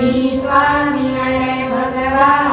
સ્વામિનારાયણ ભગવાન